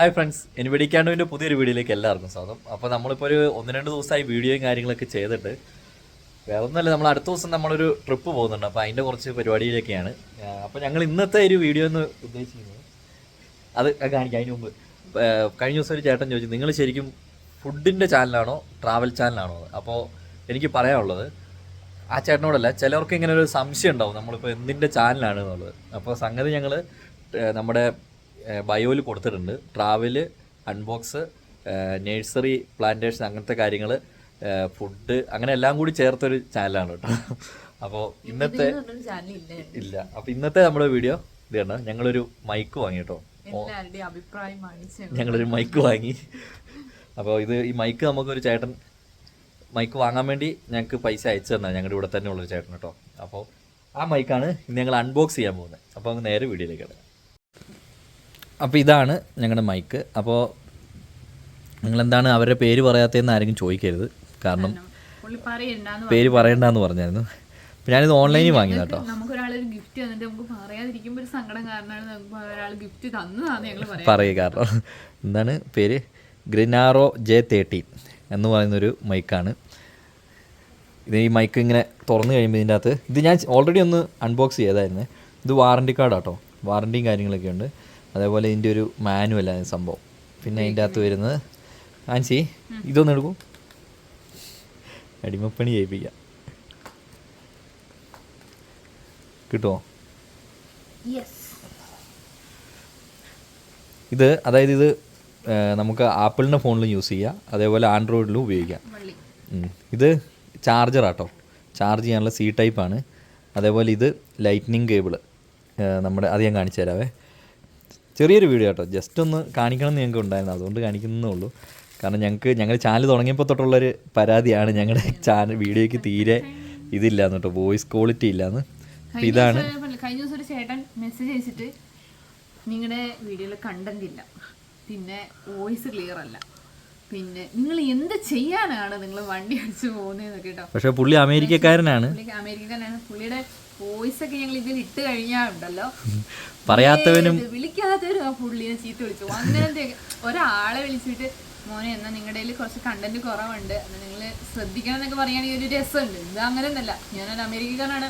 Hi friends എനിവെടിക്കാണ്ടുവിന്റെ പുതിയൊരു വീഡിയോയിലേക്ക് എല്ലാവർക്കും സ്വാഗതം. അപ്പോൾ നമ്മളിപ്പോൾ ഒരു ഒന്ന് രണ്ട് ദിവസമായി വീഡിയോയും കാര്യങ്ങളൊക്കെ ചെയ്തിട്ട് വേറെ ഒന്നുമല്ല നമ്മൾ അടുത്ത ദിവസം നമ്മളൊരു ട്രിപ്പ് പോകുന്നുണ്ട്. അപ്പോൾ അതിന്റെ കുറച്ച് പരിപാടിയിലൊക്കെയാണ്. അപ്പോൾ ഞങ്ങൾ ഇന്നത്തെ ഒരു വീഡിയോ എന്ന് ഉദ്ദേശിക്കുന്നത് അത് കാണിക്കാം. അതിന് മുമ്പ് കഴിഞ്ഞ ദിവസം ഒരു ചേട്ടൻ ചോദിച്ചു നിങ്ങൾ ശരിക്കും ഫുഡിന്റെ ചാനലാണോ ട്രാവൽ ചാനലാണോ? എന്ന്?" അപ്പോൾ എനിക്ക് പറയാനുള്ളത് ആ ചേട്ടനോടല്ല ചിലർക്ക് ഇങ്ങനെ ഒരു സംശയം ഉണ്ടാവും നമ്മളിപ്പോൾ എന്തിന്റെ ചാനലാണ് എന്നുള്ളത്. അപ്പോൾ സംഗതി ഞങ്ങൾ നമ്മുടെ ബയോയിൽ കൊടുത്തിട്ടുണ്ട്. ട്രാവൽ അൺബോക്സ് നേഴ്സറി പ്ലാന്റേഷൻ അങ്ങനത്തെ കാര്യങ്ങൾ ഫുഡ് അങ്ങനെ എല്ലാം കൂടി ചേർത്തൊരു ചാനലാണ് കേട്ടോ. അപ്പോൾ ഇന്നത്തെ ഇല്ല. അപ്പോൾ ഇന്നത്തെ നമ്മുടെ വീഡിയോ ഇതാണ് ഞങ്ങളൊരു മൈക്ക് വാങ്ങി കേട്ടോ. ഞങ്ങളൊരു മൈക്ക് വാങ്ങി. അപ്പോൾ ഇത് ഈ മൈക്ക് നമുക്കൊരു ചേട്ടൻ മൈക്ക് വാങ്ങാൻ വേണ്ടി ഞങ്ങൾക്ക് പൈസ അയച്ചു തന്നെ. ഞങ്ങളുടെ ഇവിടെ തന്നെ ഉള്ളൊരു ചേട്ടൻ കേട്ടോ. അപ്പോൾ ആ മൈക്കാണ് ഇന്ന് ഞങ്ങൾ അൺബോക്സ് ചെയ്യാൻ പോകുന്നത് അപ്പോൾ അങ്ങ് നേരെ വീഡിയോയിലേക്ക് കിടക്കാം. അപ്പോൾ ഇതാണ് ഞങ്ങളുടെ മൈക്ക്. അപ്പോൾ നിങ്ങളെന്താണ് അവരുടെ പേര് പറയാത്തതെന്ന് ആരെങ്കിലും ചോദിക്കരുത്. കാരണം പേര് പറയണ്ടെന്ന് പറഞ്ഞായിരുന്നു. ഞാനിത് ഓൺലൈനിൽ വാങ്ങി കേട്ടോ നമുക്ക് ഒരാളൊരു ഗിഫ്റ്റ് തന്നിട്ട് നമുക്ക് പറയാതിരിക്കുമ്പോൾ ഒരു സങ്കടം കാരണമാണ് നമുക്ക് ഒരാൾ ഗിഫ്റ്റ് ഞങ്ങൾ പറയാം. പറയുക കാരണം എന്താണ് പേര്? ഗ്രിനാറോ ജെ തേർട്ടീൻ എന്ന് പറയുന്നൊരു മൈക്കാണ്. ഇത് ഈ മൈക്ക് ഇങ്ങനെ തുറന്നു കഴിയുമ്പോൾ ഇതിന്റെ അകത്ത് ഇത് ഞാൻ ഓൾറെഡി ഒന്ന് അൺബോക്സ് ചെയ്തായിരുന്നു ഇത് വാറണ്ടി കാർഡാട്ടോ വാറണ്ടിയും കാര്യങ്ങളൊക്കെ ഉണ്ട് അതേപോലെ ഇതിന്റെ ഒരു മാനുവൽ ആണ് സംഭവം. പിന്നെ അതിന്റെ അകത്ത് വരുന്നത് ആൻസി ഇതൊന്നും എടുക്കും. അടിമപ്പണി ചെയ്യിപ്പിക്കാം കിട്ടുമോ ഇത് അതായത് ഇത് നമുക്ക് ആപ്പിളിന്റെ ഫോണിലും യൂസ് ചെയ്യാം. അതേപോലെ ആൻഡ്രോയിഡിലും ഉപയോഗിക്കാം. ഇത് ചാർജർ ആട്ടോ. ചാർജ് ചെയ്യാനുള്ള സി ടൈപ്പാണ് അതേപോലെ ഇത് ലൈറ്റ്നിങ് കേബിൾ. നമ്മുടെ അത് ഞാൻ കാണിച്ചു തരാവേ. ചെറിയൊരു വീഡിയോ കേട്ടോ. ജസ്റ്റ് ഒന്ന് കാണിക്കണം എന്ന് ഞങ്ങൾക്ക് ഉണ്ടായിരുന്നു. അതുകൊണ്ട് കാണിക്കുന്നേ ഉള്ളൂ. കാരണം ഞങ്ങൾക്ക് ഞങ്ങൾ ചാനൽ തുടങ്ങിയപ്പോൾ തൊട്ടുള്ളൊരു പരാതിയാണ് ഞങ്ങളുടെ ചാനൽ വീഡിയോയ്ക്ക് തീരെ ഇതില്ലാന്ന് കേട്ടോ. വോയിസ് ക്വാളിറ്റി ഇല്ലാന്ന്. ഇതാണ്. കഴിഞ്ഞ ദിവസം ഒരു- ചേട്ടൻ മെസ്സേജ് അയച്ചിട്ട് നിങ്ങളുടെ വീഡിയോയിൽ കണ്ടന്റ് ഇല്ല. പിന്നെ വോയിസ് ക്ലിയർ അല്ല. പിന്നെ നിങ്ങൾ എന്ത് ചെയ്യാനാണ് നിങ്ങൾ വണ്ടി അടിച്ചു പോകുന്നതെന്നൊക്കെ കേട്ടോ. പക്ഷെ പുള്ളി അമേരിക്കക്കാരനാണ്. അമേരിക്കക്കാരനാണ്. പുള്ളിയുടെ വോയിസ് ഒക്കെ ഞങ്ങൾ ഇതിൽ ഇട്ട് കഴിഞ്ഞാൽ ഉണ്ടല്ലോ പറയാത്തവനും വിളിക്കാത്തവരും ആ പുള്ളിനെ ചീത്ത വിളിച്ചു. അങ്ങനത്തെ ഒരാളെ വിളിച്ചിട്ട് മോനെ എന്നാ നിങ്ങളുടെ കുറച്ച് കണ്ടന്റ് കുറവുണ്ട്. നിങ്ങൾ ശ്രദ്ധിക്കണം എന്നൊക്കെ പറയുകയാണെങ്കിൽ ഒരു രസമുണ്ട്. ഇത് അങ്ങനെ ഒന്നല്ല ഞാനൊരു അമേരിക്കക്കാരനാണ്.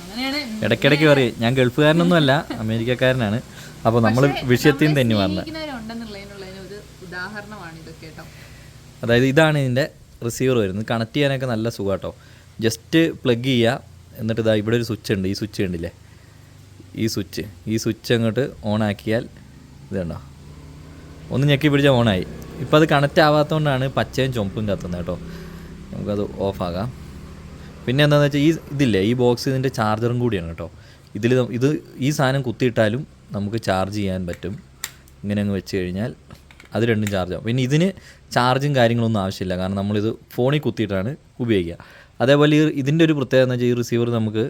അങ്ങനെയാണ്. ഇടയ്ക്കിടയ്ക്ക് പറയും ഞാൻ ഗൾഫുകാരനൊന്നും അല്ല അമേരിക്കക്കാരനാണ് അപ്പോൾ നമ്മൾ വിഷയത്തിൽ തന്നെ വന്നത് ഒരു ഉദാഹരണമാണ് ഇതൊക്കെ കേട്ടോ. അതായത് ഇതാണ് ഇതിന്റെ റിസീവർ വരുന്നത്. കണക്ട് ചെയ്യാനൊക്കെ നല്ല സുഖാട്ടോ. ജസ്റ്റ് പ്ലഗ് ചെയ്യുക. എന്നിട്ട് ഇതാ ഇവിടെ ഒരു സ്വിച്ച് ഉണ്ട് ഈ സ്വിച്ച് കണ്ടില്ലേ? ഈ സ്വിച്ച് ഈ സ്വിച്ച് അങ്ങോട്ട് ഓൺ ആക്കിയാൽ ഇത് കണ്ടോ? ഒന്ന് ഞെക്കി പിടിച്ചാൽ ഓണായി ഇപ്പോൾ അത് കണക്റ്റ് ആവാത്തതുകൊണ്ടാണ് പച്ചയും ചുമപ്പും കത്തുന്നത് കേട്ടോ. നമുക്കത് ഓഫാകാം പിന്നെ എന്താണെന്ന് വെച്ചാൽ ഈ ഇതില്ലേ ഈ ബോക്സ് ഇതിന്റെ ചാർജറും കൂടിയാണ് കേട്ടോ. ഇതിൽ ഇത് ഈ സാധനം കുത്തിയിട്ടാലും നമുക്ക് ചാർജ് ചെയ്യാൻ പറ്റും. ഇങ്ങനെ അങ്ങ് വെച്ച് കഴിഞ്ഞാൽ അത് രണ്ടും ആവും. പിന്നെ ഇതിന് ചാർജും കാര്യങ്ങളൊന്നും ആവശ്യമില്ല. കാരണം നമ്മളിത് ഫോണിൽ കുത്തിയിട്ടാണ് ഉപയോഗിക്കുക. അതേപോലെ ഈ ഇതിന്റെ ഒരു പ്രത്യേകത എന്ന് വെച്ചാൽ ഈ റിസീവർ നമുക്ക്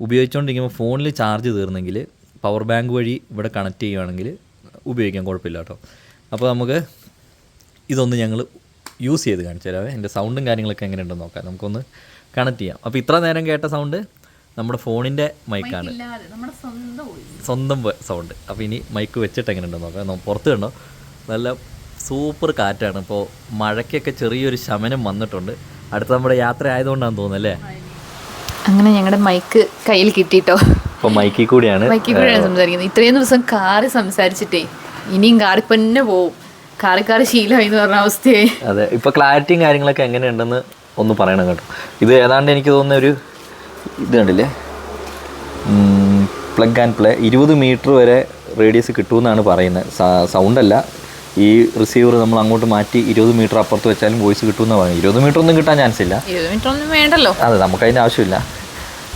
ഉപയോഗിച്ചുകൊണ്ടിരിക്കുമ്പോൾ ഫോണിൽ ചാർജ് തീർന്നെങ്കിൽ പവർ ബാങ്ക് വഴി ഇവിടെ കണക്ട് ചെയ്യുകയാണെങ്കിൽ ഉപയോഗിക്കാൻ കുഴപ്പമില്ല കേട്ടോ. അപ്പോൾ നമുക്ക് ഇതൊന്ന് ഞങ്ങൾ യൂസ് ചെയ്ത് കാണിച്ചു തരാവേ. എന്റെ സൗണ്ടും കാര്യങ്ങളൊക്കെ എങ്ങനെയുണ്ടെന്ന് നോക്കാം. നമുക്കൊന്ന് കണക്ട് ചെയ്യാം. അപ്പോൾ ഇത്ര നേരം കേട്ട സൗണ്ട് നമ്മുടെ ഫോണിന്റെ മൈക്കാണ് സ്വന്തം സൗണ്ട് അപ്പോൾ ഇനി മൈക്ക് വെച്ചിട്ട് എങ്ങനെയുണ്ടെന്ന് നോക്കാം. പുറത്ത് കണ്ടോ? നല്ല സൂപ്പർ കാറ്റാണ്. ഇപ്പോൾ മഴയ്ക്കൊക്കെ ചെറിയൊരു ശമനം വന്നിട്ടുണ്ട്. അടുത്ത നമ്മുടെ യാത്ര ആയതുകൊണ്ടാണെന്ന് തോന്നുന്നല്ലേ അങ്ങനെ ഞങ്ങളുടെ മൈക്ക് കയ്യിൽ കിട്ടിട്ടോ. അപ്പൊ മൈക്കിൽ കൂടിയാണ്. മൈക്കിൽ കൂടിയാണ് സംസാരിക്കുന്നത്. ഇത്രയും ദിവസം കാറി സംസാരിച്ചിട്ടേ ഇനിയും കാറി തന്നെ പോവും. കാറി കാറി ശീലമായി എന്ന് പറഞ്ഞ അവസ്ഥയായി അതെ ഇപ്പൊ ക്ലാരിറ്റിയും കാര്യങ്ങളൊക്കെ എങ്ങനെയുണ്ടെന്ന് ഒന്ന് പറയണം കേട്ടോ. ഇത് ഏതാണ്ട് എനിക്ക് തോന്നുന്ന ഒരു ഇത് കണ്ടില്ലേ? പ്ലഗ് ആൻഡ് പ്ലേ ഇരുപത് മീറ്റർ വരെ റേഡിയസ് കിട്ടുമെന്നാണ് പറയുന്നത്. സൗണ്ടല്ല അല്ല. ഈ റിസീവർ നമ്മൾ അങ്ങോട്ട് മാറ്റി ഇരുപത് മീറ്റർ അപ്പുറത്ത് വെച്ചാലും വോയിസ് കിട്ടുമെന്ന് പറഞ്ഞു ഇരുപത് മീറ്റർ ഒന്നും കിട്ടാൻ ചാൻസ് ഇല്ല. ഇരുപത് മീറ്റർ ഒന്നും വേണ്ടല്ലോ. അതെ നമുക്ക് അതിന്റെ ആവശ്യമില്ല.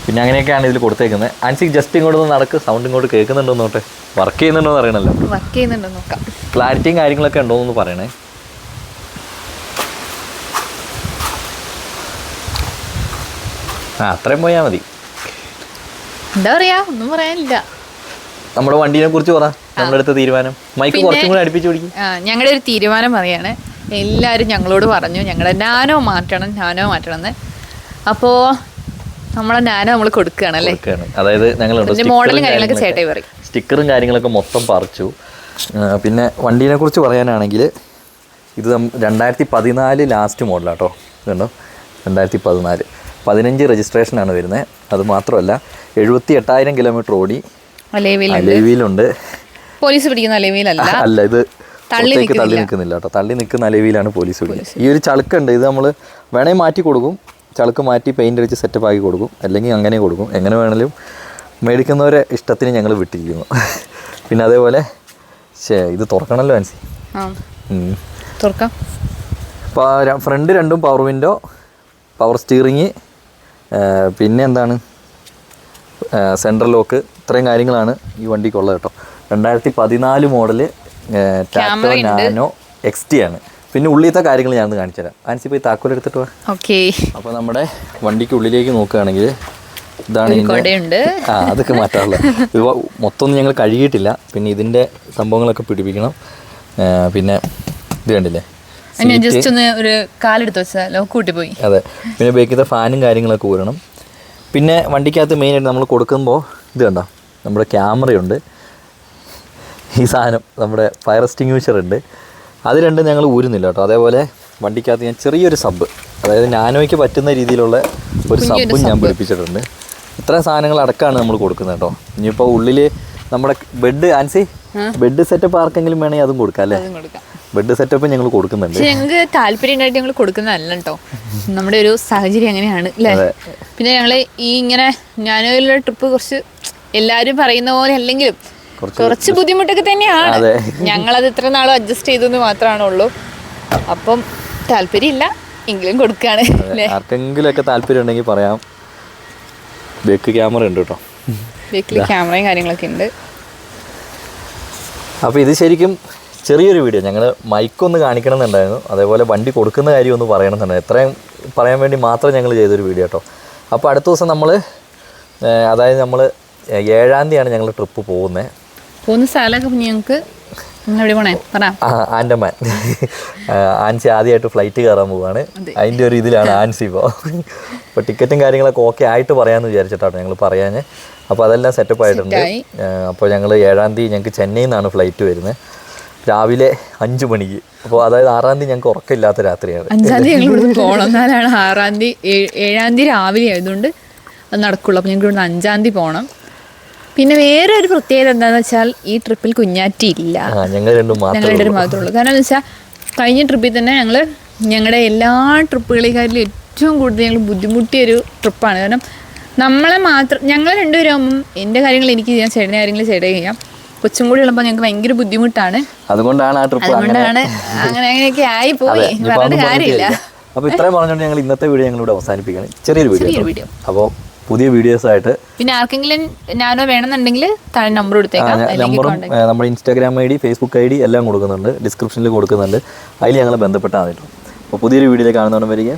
പിന്നെ അങ്ങനെയൊക്കെയാണ് ഇതിൽ കൊടുത്തേക്കുന്നത്. ആൻസിക്ക് ജസ്റ്റ് ഇങ്ങോട്ട് നടക്ക്. സൗണ്ട് ഇങ്ങോട്ട് കേൾക്കുന്നുണ്ടോ നോട്ടെ വർക്ക് ചെയ്യുന്നുണ്ടോ എന്ന് അറിയണല്ലോ. വർക്ക് ചെയ്യുന്നുണ്ടോ നോക്കാം. ക്ലാരിറ്റിയും കാര്യങ്ങളൊക്കെ ഉണ്ടോ എന്ന് പറയണേ. ആ അത്രയും പോയാൽ മതി. എന്താ പറയാ? ഒന്നും പറയാനില്ല. നമ്മുടെ വണ്ടിനെ കുറിച്ച് പറ. നമ്മുടെ അടുത്ത തീരുമാനം. മൈക്ക് കുറച്ചും കൂടി അടുപ്പിച്ച് പിടിക്കും. ഞങ്ങളുടെ ഒരു തീരുമാനം പറയാണ്. എല്ലാവരും ഞങ്ങളോട് പറഞ്ഞു ഞങ്ങളെ നാനോ മാറ്റണം നാനോ മാറ്റണം എന്ന് അപ്പോൾ നമ്മളെ നാനോ നമ്മൾ കൊടുക്കുകയാണ്. അല്ലേ അതായത് അതിന്റെ മോഡലും കാര്യങ്ങളൊക്കെ ചേട്ടായി പറയും. സ്റ്റിക്കറും കാര്യങ്ങളൊക്കെ മൊത്തം പറിച്ചു. പിന്നെ വണ്ടിനെ കുറിച്ച് പറയാനാണെങ്കിൽ ഇത് രണ്ടായിരത്തി പതിനാല് ലാസ്റ്റ് മോഡലാട്ടോ. ഇതുണ്ടോ? രണ്ടായിരത്തി പതിനാല് പതിനഞ്ച് രജിസ്ട്രേഷനാണ് വരുന്നത് അത് മാത്രമല്ല എഴുപത്തി എട്ടായിരം കിലോമീറ്റർ ഓടി അലവിയിലുണ്ട്. പോലീസ് പിടിക്കുന്ന അലേവിയിലല്ല. അല്ല ഇത് തള്ളി പുറത്തേക്ക് തള്ളി നിൽക്കുന്നില്ല. കേട്ടോ. തള്ളി നിൽക്കുന്ന അലേവിയിലാണ് പോലീസ് പിടിക്കുന്നത്. ഈ ഒരു ചളുക്കുണ്ട് ഇത് നമ്മൾ വേണേ മാറ്റി കൊടുക്കും. ചളുക്ക് മാറ്റി പെയിന്റ് അടിച്ച് സെറ്റപ്പ് ആക്കി കൊടുക്കും. അല്ലെങ്കിൽ അങ്ങനെ കൊടുക്കും. എങ്ങനെ വേണമെങ്കിലും മേടിക്കുന്നവരെ ഇഷ്ടത്തിന് ഞങ്ങൾ വിട്ടിരിക്കുന്നു. പിന്നെ അതേപോലെ ശേ ഇത് തുറക്കണമല്ലോ ആൻസി തുറക്കാം. ഫ്രണ്ട് രണ്ടും പവർ വിൻഡോ പവർ സ്റ്റിയറിങ് പിന്നെ എന്താണ്? സെൻട്രൽ ലോക്ക് ഇത്രയും കാര്യങ്ങളാണ് ഈ വണ്ടിക്കുള്ളത് കേട്ടോ. രണ്ടായിരത്തി പതിനാല് model Tata nano X T ആണ്. പിന്നെ ഉള്ളിലത്തെ കാര്യങ്ങൾ ഞാൻ കാണിച്ചു തരാം ആൻസി പോയി താക്കോൽ എടുത്തിട്ട് ഓക്കെ. അപ്പോൾ നമ്മുടെ വണ്ടിക്ക് ഉള്ളിലേക്ക് നോക്കുകയാണെങ്കിൽ ഇതാണ് ഇതിന്റെ ആ അതൊക്കെ മാറ്റാറുള്ളത്. ഇത് വ- മൊത്തം ഒന്നും ഞങ്ങൾ കഴുകിയിട്ടില്ല. പിന്നെ ഇതിന്റെ സംഭവങ്ങളൊക്കെ പിടിപ്പിക്കണം. പിന്നെ ഇത് കണ്ടില്ലേ? ജസ്റ്റ് ഒന്ന് ഒരു കാലെടുത്ത് കൂട്ടി പോയി. അതെ. പിന്നെ ബേക്കിലത്തെ ഫാനും കാര്യങ്ങളൊക്കെ ഊരണം. പിന്നെ വണ്ടിക്കകത്ത് മെയിനായിട്ട് നമ്മൾ കൊടുക്കുമ്പോൾ ഇത് കണ്ടോ? നമ്മുടെ ക്യാമറയുണ്ട്. ഈ സാധനം നമ്മുടെ ഫയർ എക്സ്റ്റിങ്യൂഷർ ഉണ്ട്. അത് രണ്ടും ഞങ്ങൾ ഊരുന്നില്ല കേട്ടോ. അതേപോലെ വണ്ടിക്കകത്ത് ഞാൻ ചെറിയൊരു സബ് അതായത് നാനോയ്ക്ക് പറ്റുന്ന രീതിയിലുള്ള ഒരു സബും ഞാൻ പിടിപ്പിച്ചിട്ടുണ്ട്. ഇത്ര സാധനങ്ങൾ അടക്കമാണ് നമ്മൾ കൊടുക്കുന്നത് കേട്ടോ. ഇനിയിപ്പോൾ ഉള്ളിൽ നമ്മുടെ ബെഡ് ആൻസി ബെഡ് സെറ്റപ്പ് ആർക്കെങ്കിലും വേണമെങ്കിൽ അതും കൊടുക്കാം അല്ലേ? ബെഡ് സെറ്റപ്പ് ഞങ്ങൾ കൊടുക്കുന്നുണ്ട്. ഞങ്ങൾക്ക് താല്പര്യം ഉണ്ടായിട്ട് ഞങ്ങൾ കൊടുക്കുന്നതല്ല കേട്ടോ. നമ്മുടെ ഒരു സാഹചര്യം അങ്ങനെയാണ് അല്ലേ? പിന്നെ ഞങ്ങൾ ഈ ഇങ്ങനെ ഞാനുള്ള ട്രിപ്പ് കുറച്ച് എല്ലാവരും പറയുന്ന പോലെ അല്ലെങ്കിലും കുറച്ച് ബുദ്ധിമുട്ടൊക്കെ തന്നെയാണ്. ഞങ്ങളത് ഇത്ര നാളും അഡ്ജസ്റ്റ് ചെയ്തെന്ന് മാത്രമാണ് ഉള്ളൂ. അപ്പം താല്പര്യമില്ല. എങ്കിലും കൊടുക്കാണ്. ആർക്കെങ്കിലുമൊക്കെ താല്പര്യം ഉണ്ടെങ്കിൽ പറയാം. ബേക്ക് ക്യാമറ ഉണ്ട് കേട്ടോ. ബേക്കിൽ ക്യാമറയും കാര്യങ്ങളൊക്കെ ഉണ്ട്. അപ്പോൾ ഇത് ശരിക്കും ചെറിയൊരു വീഡിയോ. ഞങ്ങൾ മൈക്കൊന്ന് കാണിക്കണം എന്നുണ്ടായിരുന്നു അതേപോലെ വണ്ടി കൊടുക്കുന്ന കാര്യം ഒന്ന് പറയണം എന്നുണ്ടായിരുന്നു എത്രയും പറയാൻ വേണ്ടി മാത്രം ഞങ്ങൾ ചെയ്തൊരു വീഡിയോ കേട്ടോ. അപ്പോൾ അടുത്ത ദിവസം നമ്മൾ അതായത് നമ്മൾ ഏഴാം തീയതിയാണ് ഞങ്ങൾ ട്രിപ്പ് പോകുന്നത് പോകുന്ന സ്ഥലമൊക്കെ ഞങ്ങൾക്ക് ആൻഡമാൻ. ആൻസി ആദ്യമായിട്ട് ഫ്ലൈറ്റ് കയറാൻ പോവാണ്. അതിന്റെ ഒരു ഇതിലാണ് ആൻസി ഇപ്പോൾ അപ്പോൾ ടിക്കറ്റും കാര്യങ്ങളൊക്കെ ഓക്കെ ആയിട്ട് പറയാമെന്ന് വിചാരിച്ചിട്ടാണ് ഞങ്ങൾ പറയാൻ അപ്പോൾ അതെല്ലാം സെറ്റപ്പ് ആയിട്ടുണ്ട്. അപ്പോൾ ഞങ്ങൾ ഏഴാം തീയതി ഞങ്ങൾക്ക് ചെന്നൈയിൽ നിന്നാണ് ഫ്ലൈറ്റ് വരുന്നത് രാവിലെ അഞ്ച് മണിക്ക്. അപ്പോൾ അതായത് ആറാം തീയതി ഞങ്ങൾക്ക് ഉറക്കമില്ലാത്ത രാത്രിയാണ്. അഞ്ചാം തീയതി ഞങ്ങൾ ഇവിടുന്ന് പോകണം എന്നാലാണ് ആറാം തീയതി ഏഴാം തീയതി രാവിലെ ആയതുകൊണ്ട് അത് നടക്കുള്ളൂ. അപ്പോൾ ഞങ്ങൾക്ക് ഇവിടുന്ന് അഞ്ചാം തീയതി പോകണം പിന്നെ വേറെ ഒരു പ്രത്യേകത എന്താണെന്ന് വെച്ചാൽ ഈ ട്രിപ്പിൽ കുഞ്ഞാറ്റി ഇല്ല. ഞങ്ങൾ രണ്ടും മാത്രമേ ഞങ്ങളുടെ മാത്രമുള്ളൂ കാരണം എന്ന് വെച്ചാൽ കഴിഞ്ഞ ട്രിപ്പിൽ തന്നെ ഞങ്ങൾ ഞങ്ങളുടെ എല്ലാ ട്രിപ്പുകളെക്കാട്ടിലും ഏറ്റവും കൂടുതൽ ഞങ്ങൾ ബുദ്ധിമുട്ടിയ ഒരു ട്രിപ്പാണ് കാരണം നമ്മളെ മാത്രം ഞങ്ങൾ രണ്ടുപേരാകുമ്പം എന്റെ കാര്യങ്ങൾ എനിക്ക് ചെയ്യാം ചേട്ടന്റെ കാര്യങ്ങൾ ചേട്ടൻ ചെയ്യാം. കൊച്ചും കൂടി ഉള്ളപ്പോൾ ഞങ്ങൾക്ക് ഭയങ്കര ബുദ്ധിമുട്ടാണ്. അതുകൊണ്ടാണ് ആ ട്രിപ്പ് അങ്ങനെ അതുകൊണ്ടാണ് അങ്ങനെ അങ്ങനെയൊക്കെ ആയി പോയി. പറഞ്ഞിട്ട് കാര്യമില്ല. അപ്പോൾ ഇത്രയും പറഞ്ഞുകൊണ്ട് ഞങ്ങൾ ഇന്നത്തെ വീഡിയോ ഞങ്ങളിവിടെ അവസാനിപ്പിക്കുകയാണ്. ചെറിയൊരു വീഡിയോ അപ്പോൾ പുതിയ വീഡിയോസ് ആയിട്ട്. പിന്നെ ആർക്കെങ്കിലും ഞാനോ വേണമെന്നുണ്ടെങ്കിൽ താഴെ നമ്പർ കൊടുത്തേക്കാം. നമ്പറും നമ്മുടെ Instagram I D Facebook I D എല്ലാം കൊടുക്കുന്നുണ്ട്. ഡിസ്ക്രിപ്ഷനിൽ കൊടുക്കുന്നുണ്ട്. അതിൽ ഞങ്ങൾ ബന്ധപ്പെട്ടാൽ മതി അപ്പോൾ പുതിയൊരു വീഡിയോയിൽ കാണുന്നവരെ വരിക.